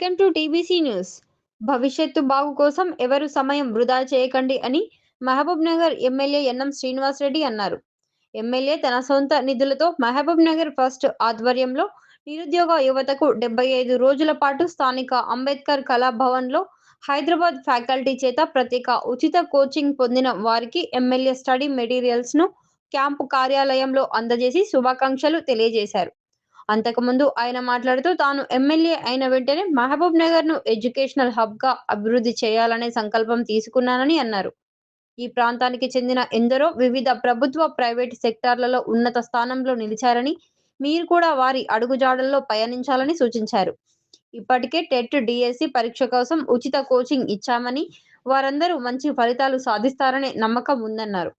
Welcome to TBC news. భవిష్యత్తు బాగు కోసం ఎవరు సమయం వృధా చేయకండి అని Mahabubnagar MLA NM Srinivas Reddy అన్నారు. ఎమ్మెల్యే తన సొంత నిధులతో మహబూబ్ నగర్ ఫస్ట్ ఆధ్వర్యంలో నిరుద్యోగ యువతకు డెబ్బై ఐదు రోజుల పాటు స్థానిక అంబేద్కర్ కళా భవన్లో హైదరాబాద్ ఫ్యాకల్టీ చేత ప్రత్యేక ఉచిత కోచింగ్ పొందిన వారికి ఎమ్మెల్యే స్టడీ మెటీరియల్స్ను క్యాంపు కార్యాలయంలో అందజేసి శుభాకాంక్షలు తెలియజేశారు. అంతకుముందు ఆయన మాట్లాడుతూ తాను ఎమ్మెల్యే అయిన వెంటనే మహబూబ్ నగర్ను ఎడ్యుకేషనల్ హబ్గా అభివృద్ధి చేయాలనే సంకల్పం తీసుకున్నానని అన్నారు. ఈ ప్రాంతానికి చెందిన ఎందరో వివిధ ప్రభుత్వ ప్రైవేట్ సెక్టార్లలో ఉన్నత స్థానంలో నిలిచారని మీరు కూడా వారి అడుగుజాడల్లో పయనించాలని సూచించారు. ఇప్పటికే టెట్ డిఎస్సి పరీక్ష కోసం ఉచిత కోచింగ్ ఇచ్చామని వారందరూ మంచి ఫలితాలు సాధిస్తారనే నమ్మకం ఉందన్నారు.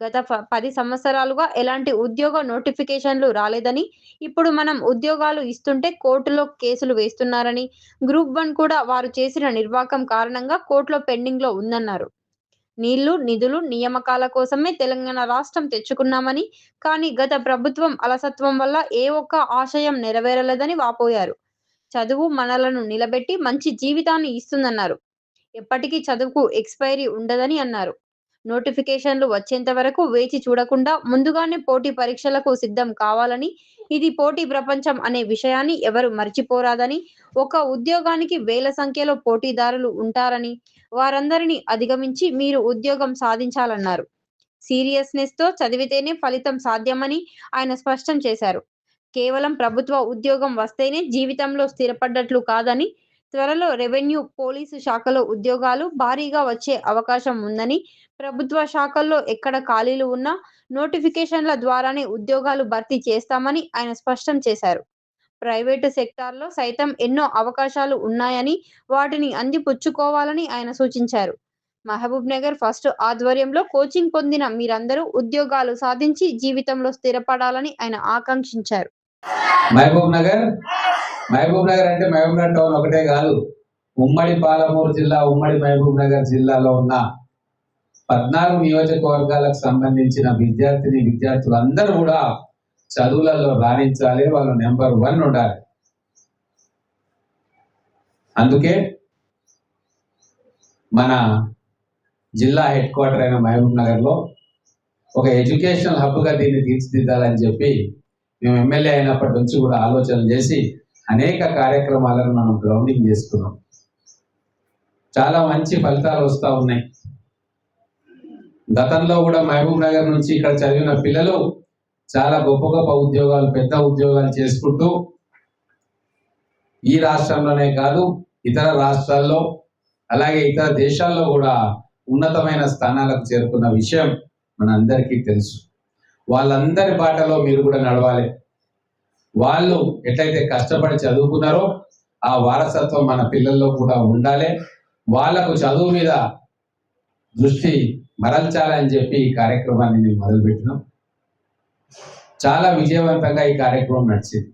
గత పది సంవత్సరాలుగా ఎలాంటి ఉద్యోగ నోటిఫికేషన్లు రాలేదని ఇప్పుడు మనం ఉద్యోగాలు ఇస్తుంటే కోర్టులో కేసులు వేస్తున్నారని గ్రూప్ వన్ కూడా వారు చేసిన నిర్వాకం కారణంగా కోర్టులో పెండింగ్లో ఉందన్నారు. నీళ్ళు నిధులు నియామకాల కోసమే తెలంగాణ రాష్ట్రం తెచ్చుకున్నామని కానీ గత ప్రభుత్వం అలసత్వం వల్ల ఏ ఒక్క ఆశయం నెరవేరలేదని వాపోయారు. చదువు మనలను నిలబెట్టి మంచి జీవితాన్ని ఇస్తుందన్నారు. ఎప్పటికీ చదువుకు ఎక్స్పైరీ ఉండదని అన్నారు. నోటిఫికేషన్లు వచ్చేంత వరకు వేచి చూడకుండా ముందుగానే పోటీ పరీక్షలకు సిద్ధం కావాలని ఇది పోటీ ప్రపంచం అనే విషయాన్ని ఎవరు మర్చిపోరాదని ఒక ఉద్యోగానికి వేల సంఖ్యలో పోటీదారులు ఉంటారని వారందరినీ అధిగమించి మీరు ఉద్యోగం సాధించాలన్నారు. సీరియస్నెస్తో చదివితేనే ఫలితం సాధ్యమని ఆయన స్పష్టం చేశారు. కేవలం ప్రభుత్వ ఉద్యోగం వస్తేనే జీవితంలో స్థిరపడ్డట్లు కాదని త్వరలో రెవెన్యూ పోలీసు శాఖలో ఉద్యోగాలు భారీగా వచ్చే అవకాశం ఉందని ప్రభుత్వ శాఖల్లో ఎక్కడ ఖాళీలు ఉన్నా నోటిఫికేషన్ల ద్వారానే ఉద్యోగాలు భర్తీ చేస్తామని ఆయన స్పష్టం చేశారు. ప్రైవేటు సెక్టార్లో సైతం ఎన్నో అవకాశాలు ఉన్నాయని వాటిని అందిపుచ్చుకోవాలని ఆయన సూచించారు. మహబూబ్ నగర్ ఫస్ట్ ఆధ్వర్యంలో కోచింగ్ పొందిన మీరందరూ ఉద్యోగాలు సాధించి జీవితంలో స్థిరపడాలని ఆయన ఆకాంక్షించారు. మహబూబ్ నగర్? మహబూబ్ నగర్ అంటే మహబూబ్ నగర్ టౌన్ ఒకటే కాదు. ఉమ్మడి పాలమూరు జిల్లా ఉమ్మడి మహబూబ్ నగర్ జిల్లాలో ఉన్న పద్నాలుగు నియోజకవర్గాలకు సంబంధించిన విద్యార్థిని విద్యార్థులు అందరూ కూడా చదువులలో రాణించాలి వాళ్ళు నెంబర్ వన్ ఉండాలి. అందుకే మన జిల్లా హెడ్ క్వార్టర్ అయిన మహబూబ్ నగర్లో ఒక ఎడ్యుకేషనల్ హబ్గా దీన్ని తీర్చిదిద్దాలని చెప్పి మేము ఎమ్మెల్యే అయినప్పటి నుంచి కూడా ఆలోచన చేసి అనేక కార్యక్రమాలను మనం గ్రౌండింగ్ చేసుకున్నాం. చాలా మంచి ఫలితాలు వస్తూ ఉన్నాయి. గతంలో కూడా మహబూబ్ నగర్ నుంచి ఇక్కడ చదివిన పిల్లలు చాలా గొప్ప గొప్ప ఉద్యోగాలు పెద్ద ఉద్యోగాలు చేసుకుంటూ ఈ రాష్ట్రంలోనే కాదు ఇతర రాష్ట్రాల్లో అలాగే ఇతర దేశాల్లో కూడా ఉన్నతమైన స్థానాలకు చేరుకున్న విషయం మన అందరికీ తెలుసు. వాళ్ళందరి బాటలో మీరు కూడా నడవాలి. వాళ్ళు ఎట్లయితే కష్టపడి చదువుకున్నారో ఆ వారసత్వం మన పిల్లల్లో కూడా ఉండాలి. వాళ్ళకు చదువు మీద దృష్టి మరల్చాలని చెప్పి ఈ కార్యక్రమాన్ని మేము మొదలుపెట్టినాం. చాలా విజయవంతంగా ఈ కార్యక్రమం నడిచింది.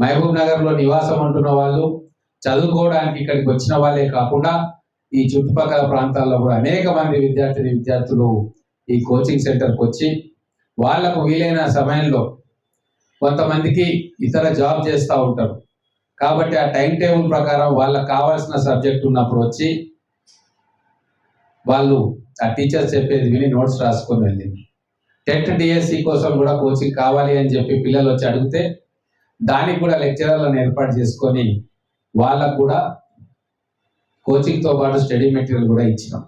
మహబూబ్ నగర్లో నివాసం ఉంటున్న వాళ్ళు చదువుకోవడానికి ఇక్కడికి వచ్చిన వాళ్ళే కాకుండా ఈ చుట్టుపక్కల ప్రాంతాల్లో కూడా అనేక మంది విద్యార్థిని విద్యార్థులు ఈ కోచింగ్ సెంటర్కి వచ్చి వాళ్ళకు వీలైన సమయంలో కొంతమందికి ఇతర జాబ్ చేస్తూ ఉంటారు. కాబట్టి ఆ టైం టేబుల్ ప్రకారం వాళ్ళకి కావాల్సిన సబ్జెక్ట్ ఉన్నప్పుడు వచ్చి వాళ్ళు ఆ టీచర్స్ చెప్పేది విని నోట్స్ రాసుకొని వెళ్ళింది టెట్ డిఎస్సి కోసం కూడా కోచింగ్ కావాలి అని చెప్పి పిల్లలు వచ్చి అడిగితే దానికి కూడా లెక్చరర్లను ఏర్పాటు చేసుకొని వాళ్ళకు కూడా కోచింగ్తో పాటు స్టడీ మెటీరియల్ కూడా ఇచ్చినాం.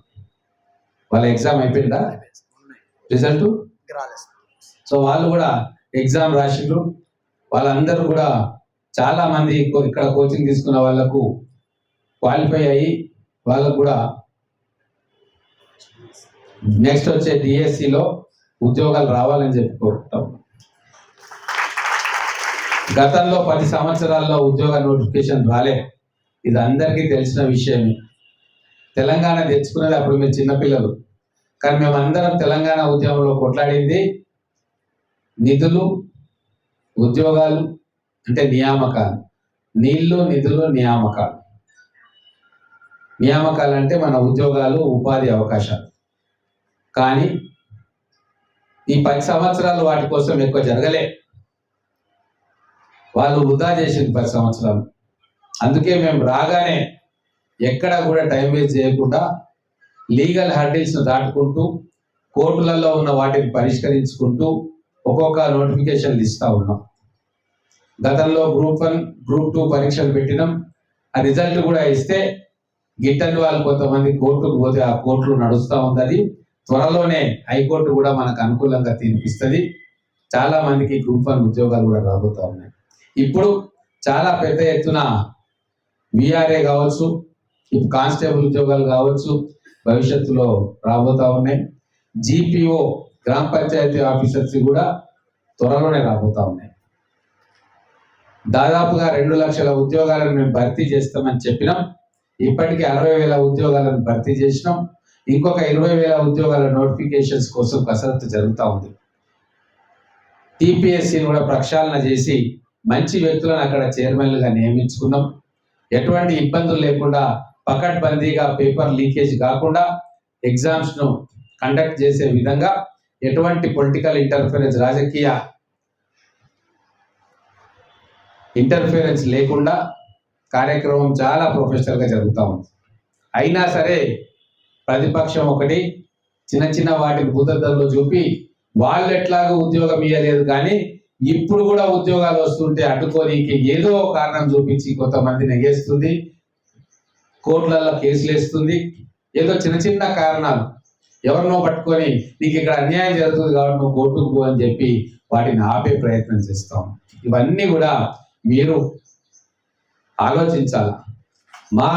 వాళ్ళ ఎగ్జామ్ అయిపోయిందా? రిజల్ట్ సో వాళ్ళు కూడా ఎగ్జామ్ రాసిండ్రు. వాళ్ళందరూ కూడా చాలా మంది ఇక్కడ కోచింగ్ తీసుకున్న వాళ్ళకు క్వాలిఫై అయ్యి వాళ్ళకు కూడా నెక్స్ట్ వచ్చే డిఎస్సిలో ఉద్యోగాలు రావాలని చెప్పి కోరుకుంటాం. గతంలో పది సంవత్సరాల్లో ఉద్యోగ నోటిఫికేషన్ రాలే. ఇది అందరికీ తెలిసిన విషయమే. తెలంగాణ తెచ్చుకునేది అప్పుడు మీరు చిన్నపిల్లలు. కానీ మేమందరం తెలంగాణ ఉద్యమంలో కొట్లాడింది. నిధులు ఉద్యోగాలు అంటే నియామకాలు. నీళ్ళు నిధులు నియామకాలు. నియామకాలు అంటే మన ఉద్యోగాలు ఉపాధి అవకాశాలు. కానీ ఈ పది సంవత్సరాలు వాటి కోసం ఎక్కువ జరగలే. వాళ్ళు వృధా చేసింది పది సంవత్సరాలు. అందుకే మేము రాగానే ఎక్కడ కూడా టైం వేస్ట్ చేయకుండా లీగల్ హర్డిల్స్ను దాటుకుంటూ కోర్టులలో ఉన్న వాటిని పరిష్కరించుకుంటూ ఒక్కొక్క నోటిఫికేషన్లు ఇస్తా ఉన్నాం. గతంలో గ్రూప్ వన్ గ్రూప్ టూ పరీక్షలు పెట్టినాం. ఆ రిజల్ట్ కూడా ఇస్తే గిట్టని వాళ్ళు కొంతమంది కోర్టుకు పోతే ఆ కోర్టులు నడుస్తూ ఉందని త్వరలోనే హైకోర్టు కూడా మనకు అనుకూలంగా తీర్పిస్తుంది. చాలా మందికి గ్రూప్ వన్ ఉద్యోగాలు కూడా రాబోతా ఉన్నాయి. ఇప్పుడు చాలా పెద్ద ఎత్తున విఆర్ఏ కావచ్చు ఇప్పుడు కానిస్టేబుల్ ఉద్యోగాలు కావచ్చు భవిష్యత్తులో రాబోతా ఉన్నాయి. జీపీఓ గ్రామ పంచాయతీ ఆఫీసర్స్ కూడా త్వరలోనే రాబోతా ఉన్నాయి. దాదాపుగా రెండు లక్షల ఉద్యోగాలను మేము భర్తీ చేస్తామని చెప్పినాం. ఇప్పటికీ అరవై వేల ఉద్యోగాలను భర్తీ చేసినాం. ఇంకొక ఇరవై వేల ఉద్యోగాల నోటిఫికేషన్స్ కోసం కసరత్తు జరుగుతూ ఉంది. టీపీఎస్సీని కూడా ప్రక్షాళన చేసి మంచి వ్యక్తులను అక్కడ చైర్మన్లుగా నియమించుకున్నాం. ఎటువంటి ఇబ్బందులు లేకుండా పకడ్బందీగా పేపర్ లీకేజ్ కాకుండా ఎగ్జామ్స్ను కండక్ట్ చేసే విధంగా ఎటువంటి పొలిటికల్ ఇంటర్ఫరెన్స్ రాజకీయ ఇంటర్ఫరెన్స్ లేకుండా కార్యక్రమం చాలా ప్రొఫెషనల్గా జరుగుతూ ఉంది. అయినా సరే ప్రతిపక్షం ఒకటి చిన్న చిన్న వాటిని భూతద్దంలో చూపి వాళ్ళు ఎట్లాగో ఉద్యోగం ఇవ్వలేదు కానీ ఇప్పుడు కూడా ఉద్యోగాలు వస్తుంటే అడ్డుకోనీకి ఏదో కారణం చూపించి కొంతమంది నెగేస్తుంది కోర్టులలో కేసులు వేస్తుంది. ఏదో చిన్న చిన్న కారణాలు. ఎవరినో పట్టుకొని నీకు ఇక్కడ అన్యాయం జరుగుతుంది కాబట్టి నువ్వు కోర్టుకు పో అని చెప్పి వాటిని ఆపే ప్రయత్నం చేస్తాం. ఇవన్నీ కూడా మీరు ఆలోచించాల? మా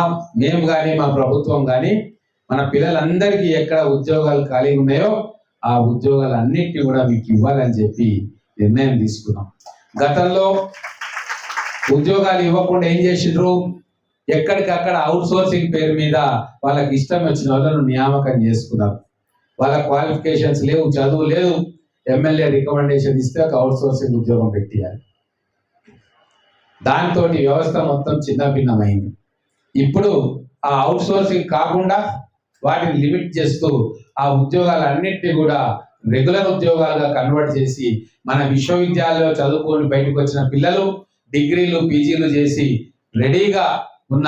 మేము కానీ మా ప్రభుత్వం కానీ మన పిల్లలందరికీ ఎక్కడ ఉద్యోగాలు ఖాళీ ఉన్నాయో ఆ ఉద్యోగాలు ఉద్యోగాలన్నిటిని కూడా మీకు ఇవ్వాలని చెప్పి నిర్ణయం తీసుకున్నాం. గతంలో ఉద్యోగాలు ఇవ్వకుండా ఏం చేసిండ్రు? ఎక్కడికక్కడ అవుట్ సోర్సింగ్ పేరు మీద వాళ్ళకి ఇష్టం వచ్చిన వాళ్ళను నియామకం చేసుకున్నారు. వాళ్ళ క్వాలిఫికేషన్స్ లేవు చదువు లేదు. ఎమ్మెల్యే రికమెండేషన్ ఇస్తే ఒక అవుట్ సోర్సింగ్ ఉద్యోగం పెట్టియాలి. దాంతో వ్యవస్థ మొత్తం చిన్న భిన్నమైంది ఇప్పుడు ఆ అవుట్ సోర్సింగ్ కాకుండా వాటిని లిమిట్ చేస్తూ ఆ ఉద్యోగాలన్నింటినీ కూడా రెగ్యులర్ ఉద్యోగాలుగా కన్వర్ట్ చేసి మన విశ్వవిద్యాలయంలో చదువుకొని బయటకు వచ్చిన పిల్లలు డిగ్రీలు పీజీలు చేసి రెడీగా ఉన్న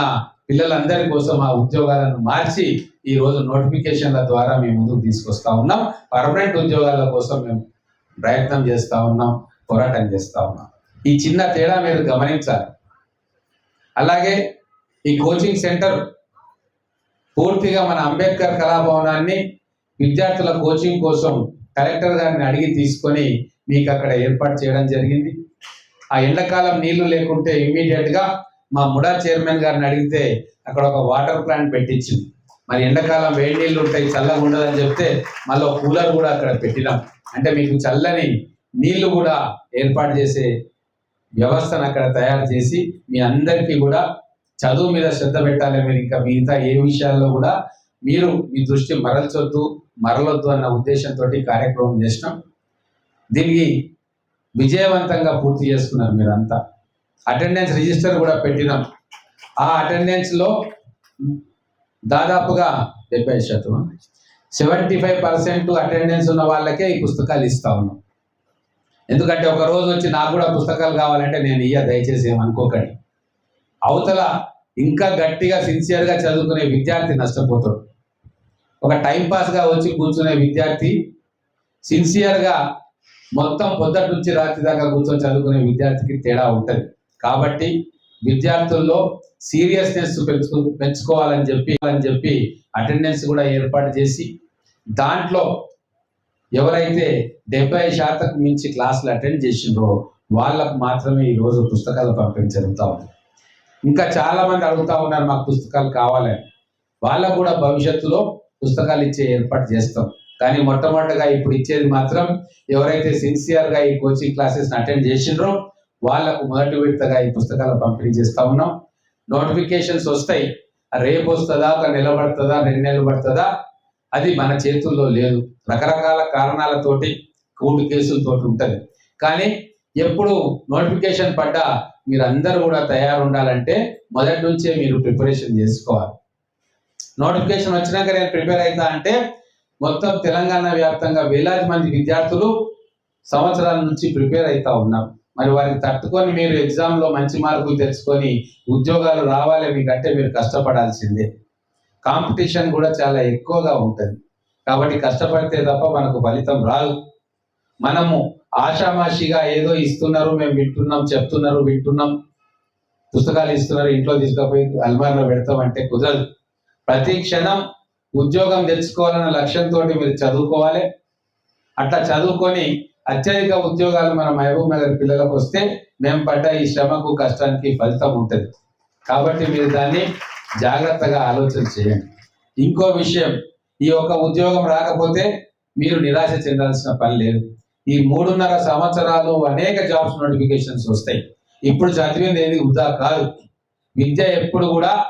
పిల్లలందరి కోసం ఆ ఉద్యోగాలను మార్చి ఈ రోజు నోటిఫికేషన్ల ద్వారా మేము ముందుకు తీసుకొస్తా ఉన్నాం. పర్మనెంట్ ఉద్యోగాల కోసం మేము ప్రయత్నం చేస్తా ఉన్నాం పోరాటం చేస్తా ఉన్నాం. ఈ చిన్న తేడా మీరు గమనించాలి. అలాగే ఈ కోచింగ్ సెంటర్ పూర్తిగా మన అంబేద్కర్ కళాభవనాన్ని విద్యార్థుల కోచింగ్ కోసం కలెక్టర్ గారిని అడిగి తీసుకొని మీకు అక్కడ ఏర్పాటు చేయడం జరిగింది. ఆ ఎండాకాలం నీళ్ళు లేకుంటే ఇమ్మీడియట్గా మా ముడా చైర్మన్ గారిని అడిగితే అక్కడ ఒక వాటర్ ప్లాంట్ పెట్టించింది. మరి ఎండాకాలం వేడి నీళ్ళు ఉంటాయి చల్లగా ఉండదని చెప్తే మళ్ళీ కూలర్ కూడా అక్కడ పెట్టినాం. అంటే మీకు చల్లని నీళ్ళు కూడా ఏర్పాటు చేసే వ్యవస్థను అక్కడ తయారు చేసి మీ అందరికీ కూడా చదువు మీద శ్రద్ధ పెట్టాలి మీరు ఇంకా మిగతా ఏ విషయాల్లో కూడా మీరు మీ దృష్టి మరల్చొద్దు మరలొద్దు అన్న ఉద్దేశంతో కార్యక్రమం చేసినాం. దీనికి విజయవంతంగా పూర్తి చేసుకున్నారు మీరంతా. అటెండెన్స్ రిజిస్టర్ కూడా పెట్టినాం. ఆ అటెండెన్స్లో దాదాపుగా డెబ్బై శాతం సెవెంటీ ఫైవ్ పర్సెంట్ అటెండెన్స్ ఉన్న వాళ్ళకే ఈ పుస్తకాలు ఇస్తా ఉన్నాం. ఎందుకంటే ఒక రోజు వచ్చి నాకు కూడా పుస్తకాలు కావాలంటే నేను ఇయ్య దయచేసి ఏమనుకోకండి. అవతల ఇంకా గట్టిగా సిన్సియర్గా చదువుకునే విద్యార్థి నష్టపోతాడు. ఒక టైంపాస్గా వచ్చి కూర్చునే విద్యార్థి సిన్సియర్గా మొత్తం పొద్దుటి నుంచి రాత్రి దాకా కూర్చొని చదువుకునే విద్యార్థికి తేడా ఉంటుంది. కాబట్టి విద్యార్థుల్లో సీరియస్నెస్ పెంచుకు పెంచుకోవాలని చెప్పి అని చెప్పి అటెండెన్స్ కూడా ఏర్పాటు చేసి దాంట్లో ఎవరైతే డెబ్బై శాతం మించి క్లాసులు అటెండ్ చేసిండ్రో వాళ్ళకు మాత్రమే ఈరోజు పుస్తకాలు పంపించగలుగుతా ఉంది ఇంకా చాలా మంది అడుగుతా ఉన్నారు మాకు పుస్తకాలు కావాలని వాళ్ళకు కూడా భవిష్యత్తులో పుస్తకాలు ఇచ్చే ఏర్పాటు చేస్తాం. కానీ మొట్టమొదటిగా ఇప్పుడు ఇచ్చేది మాత్రం ఎవరైతే సిన్సియర్గా ఈ కోచింగ్ క్లాసెస్ అటెండ్ చేసిండ్రో వాళ్ళకు మొదటి విడతగా ఈ పుస్తకాలు పంపిణీ చేస్తా ఉన్నాం. నోటిఫికేషన్స్ వస్తాయి. రేపు వస్తుందా ఒక నెల పడుతుందా రెండు నెలలు పడుతుందా? అది మన చేతుల్లో లేదు. రకరకాల కారణాలతోటి కోర్టు కేసులతోటి ఉంటది. కానీ ఎప్పుడు నోటిఫికేషన్ పడ్డా మీరందరూ కూడా తయారు ఉండాలంటే మొదటి నుంచే మీరు ప్రిపరేషన్ చేసుకోవాలి. నోటిఫికేషన్ వచ్చినాక నేను ప్రిపేర్ అవుతా అంటే మొత్తం తెలంగాణ వ్యాప్తంగా వేలాది మంది విద్యార్థులు సంవత్సరాల నుంచి ప్రిపేర్ అవుతా ఉన్నారు మరి వారిని తట్టుకొని మీరు ఎగ్జామ్లో మంచి మార్కులు తెచ్చుకొని ఉద్యోగాలు రావాలి మీకంటే మీరు కష్టపడాల్సిందే. కాంపిటీషన్ కూడా చాలా ఎక్కువగా ఉంటుంది. కాబట్టి కష్టపడితే తప్ప మనకు ఫలితం రాదు. మనము ఆషామాషిగా ఏదో ఇస్తున్నారు మేము వింటున్నాం చెప్తున్నారు వింటున్నాం. పుస్తకాలు ఇస్తున్నారు ఇంట్లో తీసుకుపోయి అల్మార్లో పెడతాం అంటే కుదరదు. ప్రతి క్షణం ఉద్యోగం తెచ్చుకోవాలన్న లక్ష్యంతో మీరు చదువుకోవాలి. అట్లా చదువుకొని అత్యధిక ఉద్యోగాలు మన మహబూబ్ నగర్ పిల్లలకు వస్తే మేము పడ్డ ఈ శ్రమకు కష్టానికి ఫలితం ఉంటుంది. కాబట్టి మీరు దాన్ని జాగ్రత్తగా ఆలోచన చేయండి. ఇంకో విషయం ఈ ఒక ఉద్యోగం రాకపోతే మీరు నిరాశ చెందాల్సిన పని లేదు. ఈ మూడున్నర సంవత్సరాలు అనేక జాబ్స్ నోటిఫికేషన్స్ వస్తాయి. ఇప్పుడు చదివింది ఏది వృధా కాదు. విద్య ఎప్పుడు కూడా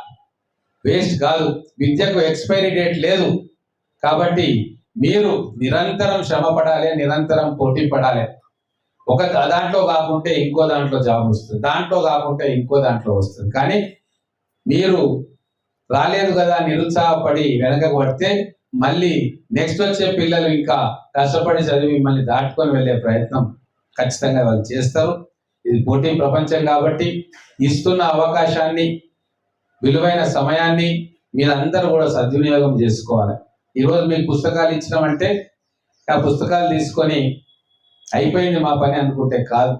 వేస్ట్ కాదు. విద్యకు ఎక్స్పైరీ డేట్ లేదు. కాబట్టి మీరు నిరంతరం శ్రమ పడాలి నిరంతరం పోటీ పడాలి. ఒక దాంట్లో కాకుంటే ఇంకో దాంట్లో జాబ్ వస్తుంది. దాంట్లో కాకుంటే ఇంకో దాంట్లో వస్తుంది. కానీ మీరు రాలేదు కదా నిరుత్సాహపడి వెనక పడితే మళ్ళీ నెక్స్ట్ వచ్చే పిల్లలు ఇంకా కష్టపడి చదివి మిమ్మల్ని దాటుకొని వెళ్ళే ప్రయత్నం ఖచ్చితంగా వాళ్ళు చేస్తారు. ఇది పోటీ ప్రపంచం కాబట్టి ఇస్తున్న అవకాశాన్ని విలువైన సమయాన్ని మీరందరూ కూడా సద్వినియోగం చేసుకోవాలి. ఈరోజు మీకు పుస్తకాలు ఇచ్చినామంటే ఆ పుస్తకాలు తీసుకొని అయిపోయింది మా పని అనుకుంటే కాదు.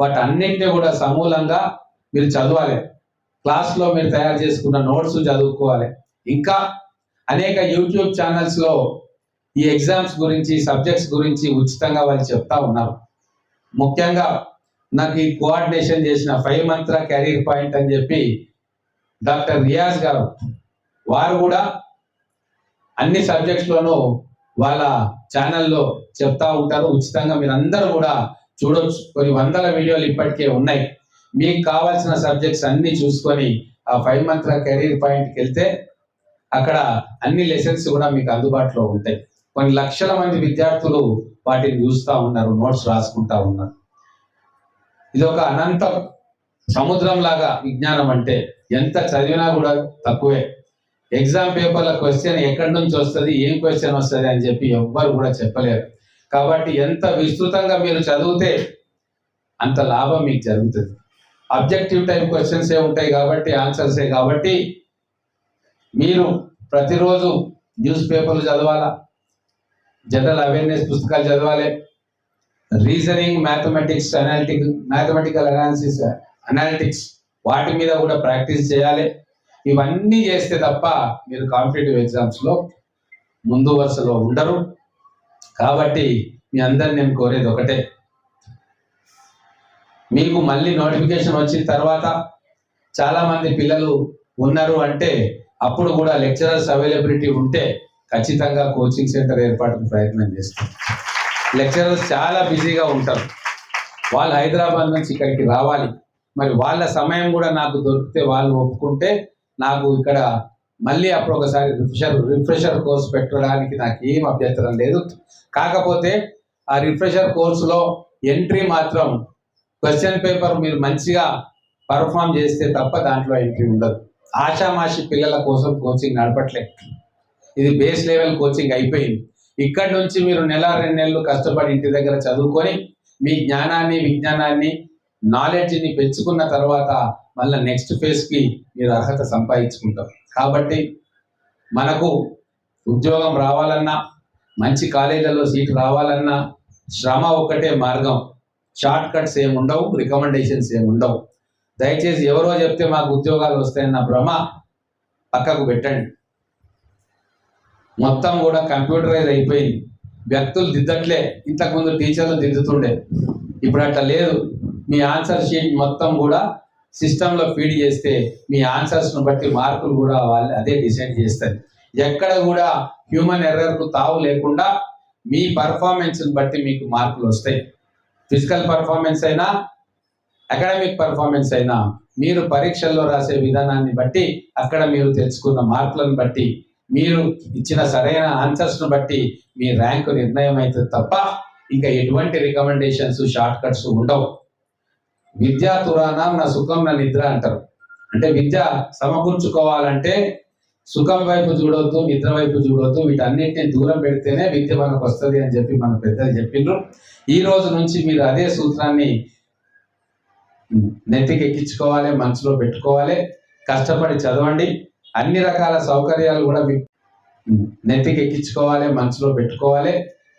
వాటి అన్నింటినీ కూడా సమూలంగా మీరు చదవాలి. క్లాస్లో మీరు తయారు చేసుకున్న నోట్స్ చదువుకోవాలి. ఇంకా అనేక యూట్యూబ్ ఛానల్స్లో ఈ ఎగ్జామ్స్ గురించి సబ్జెక్ట్స్ గురించి ఉచితంగా వాళ్ళు చెప్తా ఉన్నారు. ముఖ్యంగా నాకు ఈ కోఆర్డినేషన్ చేసిన ఫైవ్ మంత్ర కెరీర్ పాయింట్ అని చెప్పి డాక్టర్ రియాజ్ గారు వారు కూడా అన్ని సబ్జెక్ట్స్లోనూ వాళ్ళ ఛానల్లో చెప్తా ఉంటారు. ఉచితంగా మీరు అందరూ కూడా చూడొచ్చు. కొన్ని వందల వీడియోలు ఇప్పటికే ఉన్నాయి. మీకు కావాల్సిన సబ్జెక్ట్స్ అన్ని చూసుకొని ఆ ఫైవ్ మంత్ర కెరీర్ పాయింట్కి వెళ్తే అక్కడ అన్ని లెసన్స్ కూడా మీకు అందుబాటులో ఉంటాయి. కొన్ని లక్షల మంది విద్యార్థులు వాటిని చూస్తూ ఉన్నారు నోట్స్ రాసుకుంటా ఉన్నారు. ఇది ఒక అనంత సముద్రం లాగా విజ్ఞానం అంటే ఎంత చదివినా కూడా తక్కువే. ఎగ్జామ్ పేపర్ల క్వశ్చన్ ఎక్కడి నుంచి వస్తుంది ఏం క్వశ్చన్ వస్తుంది అని చెప్పి ఎవ్వరు కూడా చెప్పలేరు. కాబట్టి ఎంత విస్తృతంగా మీరు చదివితే అంత లాభం మీకు జరుగుతుంది. అబ్జెక్టివ్ టైప్ క్వశ్చన్స్ ఏ ఉంటాయి కాబట్టి ఆన్సర్సే కాబట్టి మీరు ప్రతిరోజు న్యూస్ పేపర్లు చదవాలా? జనరల్ అవేర్నెస్ పుస్తకాలు చదవాలి? Reasoning mathematics analytic mathematical analysis analytics వాటి మీద కూడా ప్రాక్టీస్ చేయాలి? ఇవన్నీ చేస్తే తప్ప మీరు కాంపిటేటివ్ ఎగ్జామ్స్లో ముందు వరుసలో ఉండరు. కాబట్టి మీ అందరిని నేను కోరేది ఒకటే. మీకు మళ్ళీ నోటిఫికేషన్ వచ్చిన తర్వాత చాలామంది పిల్లలు ఉన్నారు అంటే అప్పుడు కూడా లెక్చరర్స్ అవైలబిలిటీ ఉంటే ఖచ్చితంగా కోచింగ్ సెంటర్ ఏర్పాటుకు ప్రయత్నం చేస్తాం. లెక్చరర్స్ చాలా బిజీగా ఉంటారు. వాళ్ళు హైదరాబాద్ నుంచి ఇక్కడికి రావాలి. మరి వాళ్ళ సమయం కూడా నాకు దొరికితే వాళ్ళు ఒప్పుకుంటే నాకు ఇక్కడ మళ్ళీ అప్పుడు ఒకసారి రిఫ్రెషర్ రిఫ్రెషర్ కోర్స్ పెట్టడానికి నాకు ఏం అభ్యంతరం లేదు. కాకపోతే ఆ రిఫ్రెషర్ కోర్సులో ఎంట్రీ మాత్రం క్వశ్చన్ పేపర్ మీరు మంచిగా పర్ఫామ్ చేస్తే తప్ప దాంట్లో ఎంట్రీ ఉండదు. ఆషామాషి పిల్లల కోసం కోచింగ్ నడపట్లేదు. ఇది బేస్ లెవెల్ కోచింగ్ అయిపోయింది. ఇక్కడ నుంచి మీరు నెల రెండు నెలలు కష్టపడి ఇంటి దగ్గర చదువుకొని మీ జ్ఞానాన్ని విజ్ఞానాన్ని నాలెడ్జ్ని పెంచుకున్న తర్వాత మళ్ళీ నెక్స్ట్ ఫేజ్కి మీరు అర్హత సంపాదించుకుంటారు. కాబట్టి మనకు ఉద్యోగం రావాలన్నా మంచి కాలేజీలలో సీట్ రావాలన్నా శ్రమ ఒకటే మార్గం. షార్ట్ కట్స్ ఏమి ఉండవు రికమెండేషన్స్ ఏమి ఉండవు దయచేసి ఎవరో చెప్తే మాకు ఉద్యోగాలు వస్తాయన్న భ్రమ పక్కకు పెట్టండి. మొత్తం కూడా కంప్యూటరైజ్ అయిపోయింది. వ్యక్తులు దిద్దట్లే. ఇంతకుముందు టీచర్లు దిద్దుతుండే. ఇప్పుడు అట్లా లేదు. మీ ఆన్సర్ షీట్ మొత్తం కూడా సిస్టంలో ఫీడ్ చేస్తే మీ ఆన్సర్స్ను బట్టి మార్కులు కూడా వాళ్ళు అదే డిసైడ్ చేస్తారు. ఎక్కడ కూడా హ్యూమన్ ఎర్రర్కు తావు లేకుండా మీ పర్ఫార్మెన్స్ని బట్టి మీకు మార్కులు వస్తాయి. ఫిజికల్ పర్ఫార్మెన్స్ అయినా అకాడమిక్ పర్ఫార్మెన్స్ అయినా మీరు పరీక్షల్లో రాసే విధానాన్ని బట్టి అక్కడ మీరు తెచ్చుకున్న మార్కులను బట్టి మీరు ఇచ్చిన సరైన ఆన్సర్స్ను బట్టి మీ ర్యాంకు నిర్ణయం అవుతుంది తప్ప ఇంకా ఎటువంటి రికమెండేషన్స్ షార్ట్ కట్స్ ఉండవు. విద్యా తురాణం నా సుఖం నా నిద్ర అంటారు. అంటే విద్య సమకూర్చుకోవాలంటే సుఖం వైపు చూడొద్దు నిద్ర వైపు చూడొద్దు వీటన్నిటిని దూరం పెడితేనే విద్య మనకు వస్తుంది అని చెప్పి మన పెద్దలు చెప్పిండ్రు. ఈ రోజు నుంచి మీరు అదే సూత్రాన్ని నెత్తికి ఎక్కించుకోవాలి మనసులో పెట్టుకోవాలి కష్టపడి చదవండి. అన్ని రకాల సౌకర్యాలు కూడా మీకు నెత్తికి ఎక్కించుకోవాలి మనసులో పెట్టుకోవాలి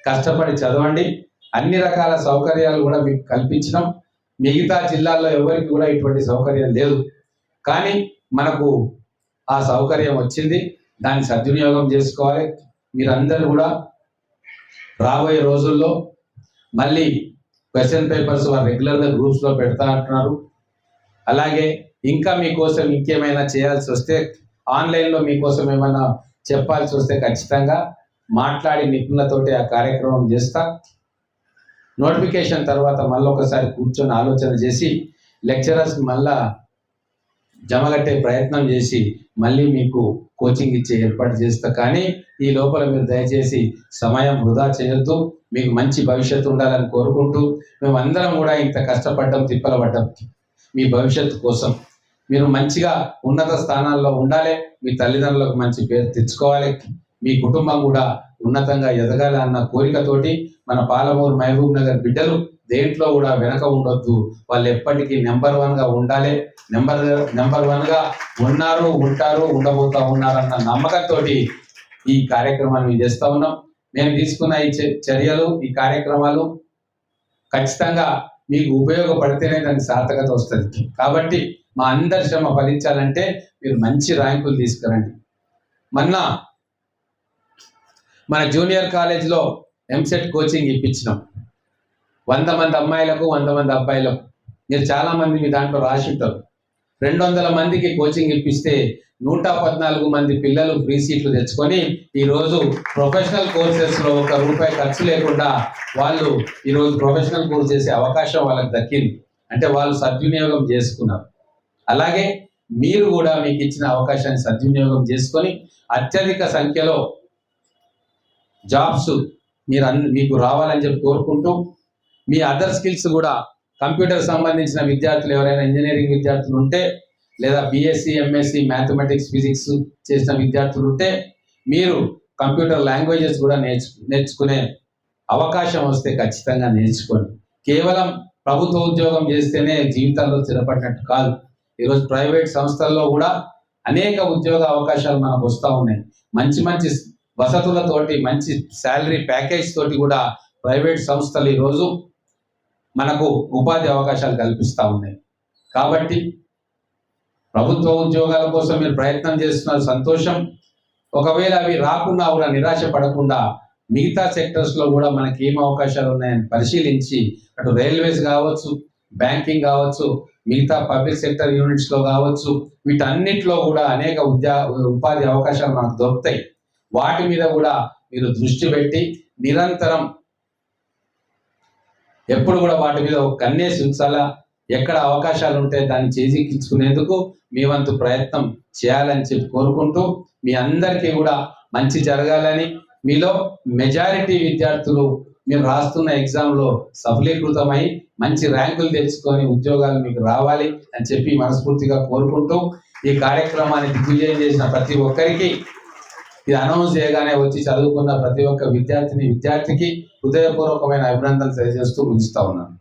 కష్టపడి చదవండి. అన్ని రకాల సౌకర్యాలు కూడా మీకు కల్పించడం మిగతా జిల్లాల్లో ఎవరికి కూడా ఇటువంటి సౌకర్యం లేదు. కానీ మనకు ఆ సౌకర్యం వచ్చింది. దాన్ని సద్వినియోగం చేసుకోవాలి. మీరందరూ కూడా రాబోయే రోజుల్లో మళ్ళీ క్వశ్చన్ పేపర్స్ వారు రెగ్యులర్గా గ్రూప్స్లో పెడతా అంటున్నారు. అలాగే ఇంకా మీకోసం ఇంకేమైనా చేయాల్సి వస్తే ఆన్లైన్లో మీకోసం ఏమైనా చెప్పాల్సి వస్తే ఖచ్చితంగా మాట్లాడి నిపుణులతోటి ఆ కార్యక్రమం చేస్తా. నోటిఫికేషన్ తర్వాత మళ్ళీ ఒకసారి కూర్చొని ఆలోచన చేసి లెక్చరర్స్ మళ్ళా జమగట్టే ప్రయత్నం చేసి మళ్ళీ మీకు కోచింగ్ ఇచ్చే ఏర్పాటు చేస్తా. కానీ ఈ లోపల మీరు దయచేసి సమయం వృధా చేయొద్దు. మీకు మంచి భవిష్యత్తు ఉండాలని కోరుకుంటూ మేమందరం కూడా ఇంత కష్టపడ్డం తిప్పలపడ్డం మీ భవిష్యత్తు కోసం. మీరు మంచిగా ఉన్నత స్థానాల్లో ఉండాలి. మీ తల్లిదండ్రులకు మంచి పేరు తెచ్చుకోవాలి. మీ కుటుంబం కూడా ఉన్నతంగా ఎదగాలి అన్న కోరికతోటి మన పాలమూరు మహబూబ్ నగర్ బిడ్డలు దేంట్లో కూడా వెనక ఉండొద్దు. వాళ్ళు ఎప్పటికీ నెంబర్ వన్గా ఉండాలి. నెంబర్ నెంబర్ వన్గా ఉన్నారు ఉంటారు ఉండబోతా ఉన్నారన్న నమ్మకంతో ఈ కార్యక్రమాన్ని మేము చేస్తా ఉన్నాం. మేము తీసుకున్న ఈ చ- చర్యలు ఈ కార్యక్రమాలు ఖచ్చితంగా మీకు ఉపయోగపడితేనే దానికి సార్థకత వస్తుంది. కాబట్టి మా అందరి శ్రమ ఫలించాలంటే మీరు మంచి ర్యాంకులు తీసుకురండి. మొన్న మన జూనియర్ కాలేజ్లో ఎంసెట్ కోచింగ్ ఇప్పించినాం. వంద మంది అమ్మాయిలకు వంద మంది అబ్బాయిలకు. మీరు చాలా మంది మీ దాంట్లో రాసి ఉంటారు. రెండు వందల మందికి కోచింగ్ ఇప్పిస్తే నూట పద్నాలుగు మంది పిల్లలు ఫ్రీ సీట్లు తెచ్చుకొని ఈరోజు ప్రొఫెషనల్ కోర్సెస్లో ఒక రూపాయి ఖర్చు లేకుండా వాళ్ళు ఈరోజు ప్రొఫెషనల్ కోర్స్ చేసే అవకాశం వాళ్ళకి దక్కింది. అంటే వాళ్ళు సద్వినియోగం చేసుకున్నారు. అలాగే మీరు కూడా మీకు ఇచ్చిన అవకాశాన్ని సద్వినియోగం చేసుకొని అత్యధిక సంఖ్యలో జాబ్స్ మీరు అన్ మీకు రావాలని చెప్పి కోరుకుంటూ మీ అదర్ స్కిల్స్ కూడా కంప్యూటర్ సంబంధించిన విద్యార్థులు ఎవరైనా ఇంజనీరింగ్ విద్యార్థులు ఉంటే లేదా బీఎస్సీ ఎంఎస్సి మ్యాథమెటిక్స్ ఫిజిక్స్ చేసిన విద్యార్థులు ఉంటే మీరు కంప్యూటర్ లాంగ్వేజెస్ కూడా నేర్చు నేర్చుకునే అవకాశం వస్తే ఖచ్చితంగా నేర్చుకోండి. కేవలం ప్రభుత్వ ఉద్యోగం చేస్తేనే జీవితంలో స్థిరపడినట్టు కాదు. ఈరోజు ప్రైవేట్ సంస్థల్లో కూడా అనేక ఉద్యోగ అవకాశాలు మనకు వస్తూ ఉన్నాయి. మంచి మంచి వసతులతోటి మంచి శాలరీ ప్యాకేజ్ తోటి కూడా ప్రైవేట్ సంస్థలు ఈరోజు మనకు ఉపాధి అవకాశాలు కల్పిస్తూ ఉన్నాయి. కాబట్టి ప్రభుత్వ ఉద్యోగాల కోసం మీరు ప్రయత్నం చేస్తున్న సంతోషం ఒకవేళ అవి రాకుండా కూడా నిరాశ పడకుండా మిగతా సెక్టర్స్లో కూడా మనకి ఏం అవకాశాలు ఉన్నాయని పరిశీలించి అటు రైల్వేస్ కావచ్చు బ్యాంకింగ్ కావచ్చు మిగతా పబ్లిక్ సెక్టర్ యూనిట్స్లో కావచ్చు వీటన్నిటిలో కూడా అనేక ఉద్యా ఉపాధి అవకాశాలు మనకు దొరుకుతాయి. వాటి మీద కూడా మీరు దృష్టి పెట్టి నిరంతరం ఎప్పుడు కూడా వాటి మీద ఒక కన్నేసి ఉంచాలా? ఎక్కడ అవకాశాలు ఉంటే దాన్ని చేజిక్కించుకునేందుకు మీ వంతు ప్రయత్నం చేయాలని చెప్పి కోరుకుంటూ మీ అందరికీ కూడా మంచి జరగాలని మీలో మెజారిటీ విద్యార్థులు మేము రాస్తున్న ఎగ్జామ్లో సఫలీకృతమై మంచి ర్యాంకులు తెచ్చుకొని ఉద్యోగాలు మీకు రావాలి అని చెప్పి మనస్ఫూర్తిగా కోరుకుంటూ ఈ కార్యక్రమాన్ని దిగ్విజయం చేసిన ప్రతి ఒక్కరికి ఇది అనౌన్స్ చేయగానే వచ్చి చదువుకున్న ప్రతి ఒక్క విద్యార్థిని విద్యార్థికి హృదయపూర్వకమైన అభినందనలు తెలియజేస్తూ ముగిస్తా ఉన్నాను.